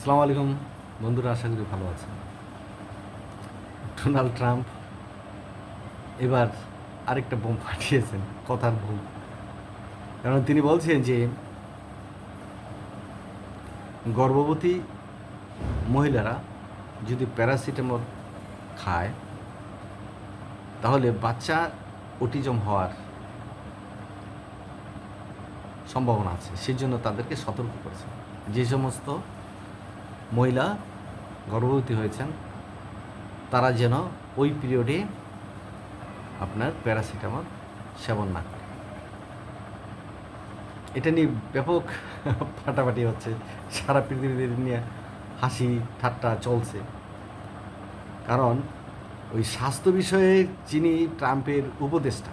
আসসালামু আলাইকুম। বন্ধুরা, আশা করি ভালো আছেন। ডোনাল্ড ট্রাম্প এবার আরেকটা বোম ফাটিয়েছেন কথার ভুল কারণ তিনি বলছেন যে, গর্ভবতী মহিলারা যদি প্যারাসিটামল খায়, তাহলে বাচ্চা অটিজম হওয়ার সম্ভাবনা আছে। সেই জন্য তাদেরকে সতর্ক করেছে। যে সমস্ত মহিলা গর্ভবতী হয়েছেন, তারা যেন ওই পিরিয়ডে আপনার প্যারাসিটামল সেবন না করে। এটা নিয়ে ব্যাপক ফাটাফাটি হচ্ছে, সারা পৃথিবীতে নিয়ে হাসি ঠাট্টা চলছে। কারণ ওই স্বাস্থ্য বিষয়ে যিনি ট্রাম্পের উপদেষ্টা,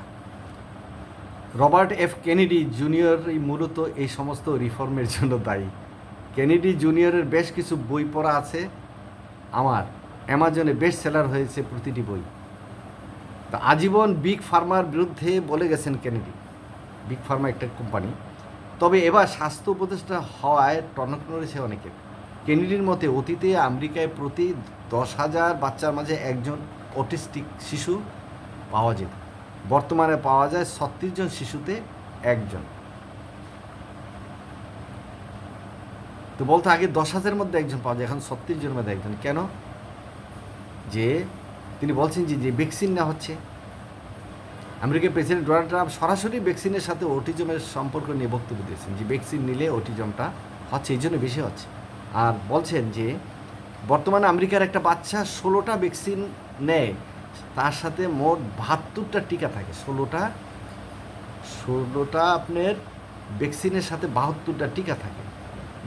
রবার্ট এফ কেনেডি জুনিয়র মূলত এই সমস্ত রিফর্মের জন্য দায়ী। কেনেডি জুনিয়রের বেশ কিছু বই পড়া আছে। আমার অ্যামাজনে বেস্ট সেলার হয়েছে প্রতিটি বই। তা আজীবন বিগ ফার্মার বিরুদ্ধে বলে গেছেন কেনেডি। বিগ ফার্মা একটা কোম্পানি তবে এবার স্বাস্থ্য উপদেষ্টা হওয়ায় টনক নড়েছে অনেকে কেনেডির মতে অতীতে আমেরিকায় প্রতি দশ হাজার বাচ্চার মাঝে একজন অটিস্টিক শিশু পাওয়া যেত। বর্তমানে পাওয়া যায় ছত্রিশ জন শিশুতে একজন। তো বলতো আগে দশ হাজারের মধ্যে একজন পাওয়া যায়, এখন ছত্রিশ জনের মধ্যে একজন। কেন? যে তিনি বলছেন যে যে ভ্যাকসিন না হচ্ছে। আমেরিকার প্রেসিডেন্ট ডোনাল্ড ট্রাম্প সরাসরি ভ্যাকসিনের সাথে অটিজমের সম্পর্ক নিয়ে বক্তব্য দিয়েছেন যে ভ্যাকসিন নিলে অটিজমটা হচ্ছে, এই জন্য বেশি হচ্ছে। আর বলছেন যে, বর্তমানে আমেরিকার একটা বাচ্চা ষোলোটা ভ্যাকসিন নেয়, তার সাথে মোট বাহাত্তরটা টিকা থাকে। ষোলোটা ষোলোটা আপনার ভ্যাকসিনের সাথে বাহাত্তরটা টিকা থাকে।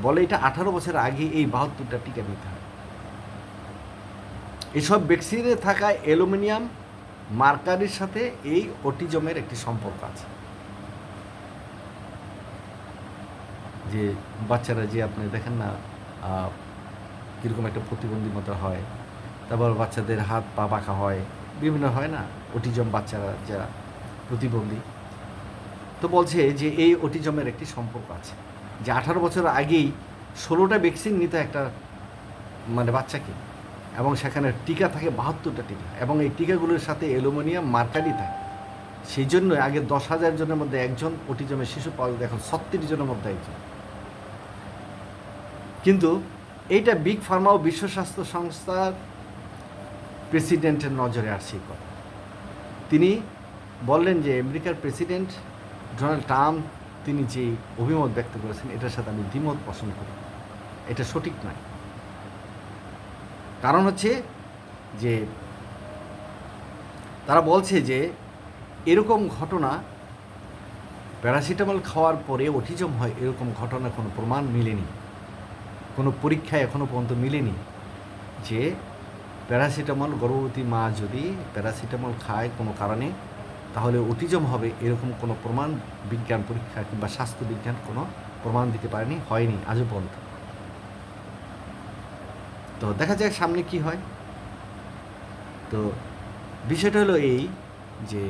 বলে এটা আঠারো বছর আগে এই বাহাত্তরটা টিকা নিতে হয়। এসব ভ্যাকসিনে থাকা অ্যালুমিনিয়াম মার্কারির সাথে এই অটিজমের একটি সম্পর্ক আছে। যে বাচ্চারা যে আপনি দেখেন না কীরকম একটা প্রতিবন্ধী মতো হয়, তারপর বাচ্চাদের হাত পা বাঁকা হয়, বিভিন্ন হয় না, অটিজম বাচ্চারা যারা প্রতিবন্ধী। তো বলছে যে এই অটিজমের একটি সম্পর্ক আছে। যে আঠারো বছর আগেই ষোলোটা ভ্যাকসিন নিতে একটা মানে বাচ্চাকে, এবং সেখানে টিকা থাকে, বাহাত্তরটা টিকা, এবং এই টিকাগুলোর সাথে অ্যালুমিনিয়াম মার্কারি থাকে। সেই জন্য আগে দশ হাজার জনের মধ্যে একজন অটিজমের শিশু পাওয়া যেত এখন ছত্রিশ জনের মধ্যে একজন। কিন্তু এইটা বিগ ফার্মা ও বিশ্ব স্বাস্থ্য সংস্থার প্রেসিডেন্টের নজরে আসছে কথা। তিনি বললেন যে আমেরিকার প্রেসিডেন্ট ডোনাল্ড ট্রাম্প তিনি যে অভিমত ব্যক্ত করেছেন, এটার সাথে আমি দ্বিমত পোষণ করি। এটা সঠিক নয়। কারণ হচ্ছে যে, তারা বলছে যে, এরকম ঘটনা প্যারাসিটামল খাওয়ার পরে অটিজম হয়, এরকম ঘটনা কোনো প্রমাণ মিলেনি। কোনো পরীক্ষায় এখনও পর্যন্ত মিলেনি যে, প্যারাসিটামল গর্ভবতী মা যদি প্যারাসিটামল খায় কোনো কারণে তাহলে অটিজম হবে এরকম কোনো প্রমাণ বিজ্ঞান পরীক্ষা কিংবা স্বাস্থ্য বিজ্ঞান কোনো প্রমাণ দিতে পারেনি, হয়নি, আজও পর্যন্ত তো দেখা যাক সামনে কি হয়। তো বিষয়টা হলো এই যে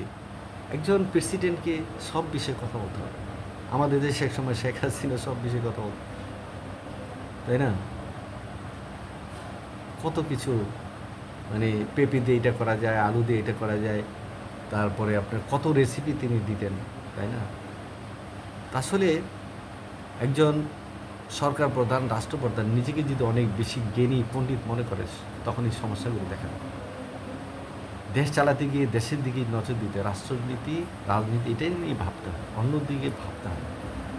একজন প্রেসিডেন্টকে সব বিষয়ে কথা বলতে হবে। আমাদের দেশে এক সময় শেখ হাসিনা সব বিষয়ে কথা বলত। তাই না? কত কিছু মানে পেঁপে দিয়ে এটা করা যায়, আলু দিয়ে এটা করা যায় তারপরে আপনার কত রেসিপি তিনি দিতেন, তাই না? আসলে একজন সরকার প্রধান, রাষ্ট্রপ্রধান নিজেকে যদি অনেক বেশি জ্ঞানী পণ্ডিত মনে করে, তখন এই সমস্যাগুলো দেখা দেয় দেশ চালাতে গিয়ে দেশের দিকে নজর দিতে রাষ্ট্রনীতি, রাজনীতি, এটাই নিয়ে ভাবতে হয় অন্য দিকে ভাবতে হয়।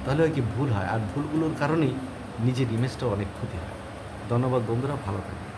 তাহলে কি ভুল হয়? আর ভুলগুলোর কারণেই নিজের ইমেজটাও অনেক ক্ষতি হয়। ধন্যবাদ বন্ধুরা, ভালো থাকবে